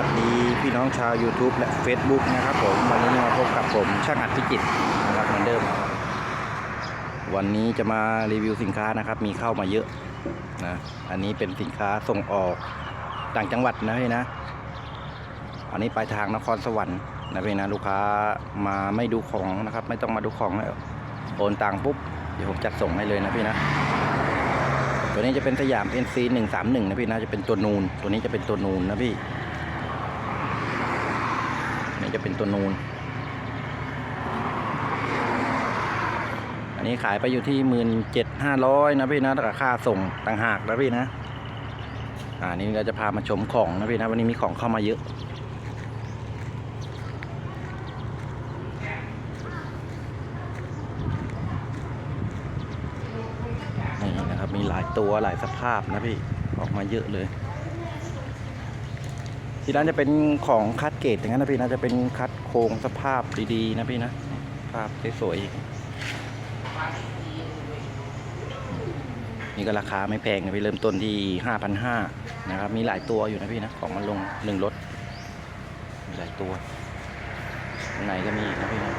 วัสดีพี่น้องชาว YouTube และ Facebook นะครับผมวันนี้มาพบกับผมช่างอัดพิจิตนะครับเหมือนเดิม วันนี้จะมารีวิวสินค้านะครับ มีเข้ามาเยอะนะอันนี้เป็นสินค้าส่งออกต่างจังหวัดนะพี่นะ อันนี้ปลายทางนครสวรรค์นะพี่นะลูกค้ามาไม่ดูของนะครับ ไม่ต้องมาดูของแล้วโอนตังค์ปุ๊บเดี๋ยวผมจัดส่งให้เลยนะพี่นะตัวนี้จะเป็นสยาม NC 131นะพี่นะจะเป็นตัวนูน ตัวนี้จะเป็นตัวนูนนะพี่ นี่จะเป็นตัวนูน อันนี้ขายไปอยู่ที่หมื่นเจ็ดห้าร้อยนะพี่นะราคาส่งต่างหากนะพี่นะ อ่านี่เราจะพามาชมของนะพี่นะ วันนี้มีของเข้ามาเยอะนี่นะครับมีหลายตัวหลายสภาพนะพี่ออกมาเยอะเลย ที่ร้านจะเป็นของคัดเกตอย่างนั้นนะพี่นะจะเป็นคัดโครงสภาพดีๆนะพี่นะภาพสวยๆนี่ก็ราคาไม่แพงนะพี่เริ่มต้นที่ห้าพันห้านะครับมีหลายตัวอยู่นะพี่นะของมันลงหนึ่งรถมีหลายตัวไหนก็มีนะพี่นะ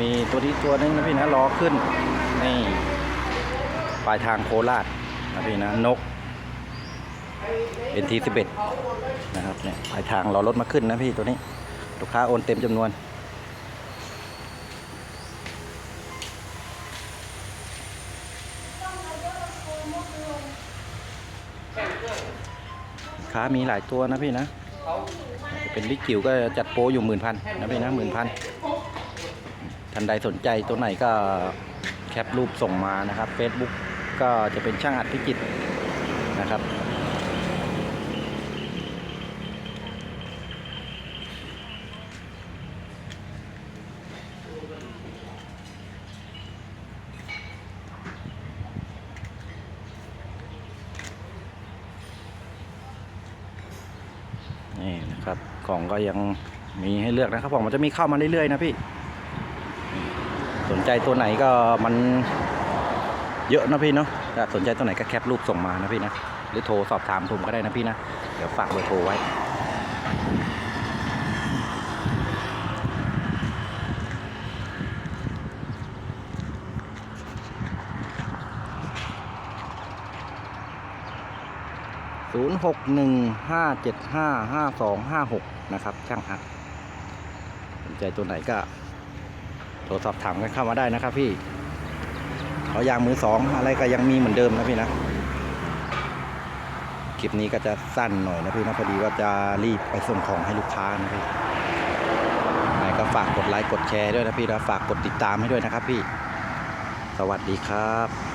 มีตัวที่ตัวนึงนะพี่นะล้อขึ้นนี่ปลายทางโคราชนะพี่นะนก NT11 นะครับเนี่ยปลายทางรอรถมาขึ้นนะพี่ตัวนี้ ลูกค้าโอนเต็มจำนวน ลูกค้ามีหลายตัวนะพี่นะ เป็นลิกิวก็จัดโปรอยู่หมื่นพันนะพี่นะหมื่นพัน ท่านใดสนใจตัวไหนก็แคปรูปส่งมานะครับ Facebook ก็จะเป็นช่างอัดพิจิตนะครับ นี่นะครับของก็ยังมีให้เลือกนะครับผมมันจะมีเข้ามาเรื่อยๆนะพี่ สนใจตัวไหนก็มันเยอะนะพี่เนาะถ้าสนใจตัวไหนก็แคปรูปส่งมานะพี่นะ หรือโทรสอบถามผมก็ได้นะพี่นะ เดี๋ยวฝากเบอร์โทรไว้ศูนย์หกหนึ่งห้าเจ็ดห้าห้าสองห้าหกนะครับ ช่างอัดสนใจตัวไหนก็ โทรสอบถามกันเข้ามาได้นะครับพี่เอายางมือสองอะไรก็ยังมีเหมือนเดิมนะพี่นะคลิปนี้ก็จะสั้นหน่อยนะพี่นะพอดีว่าจะรีบไปส่งของให้ลูกค้านะพี่ไหนก็ฝากกดไลค์กดแชร์ด้วยนะพี่นะฝากกดติดตามให้ด้วยนะครับพี่ สวัสดีครับ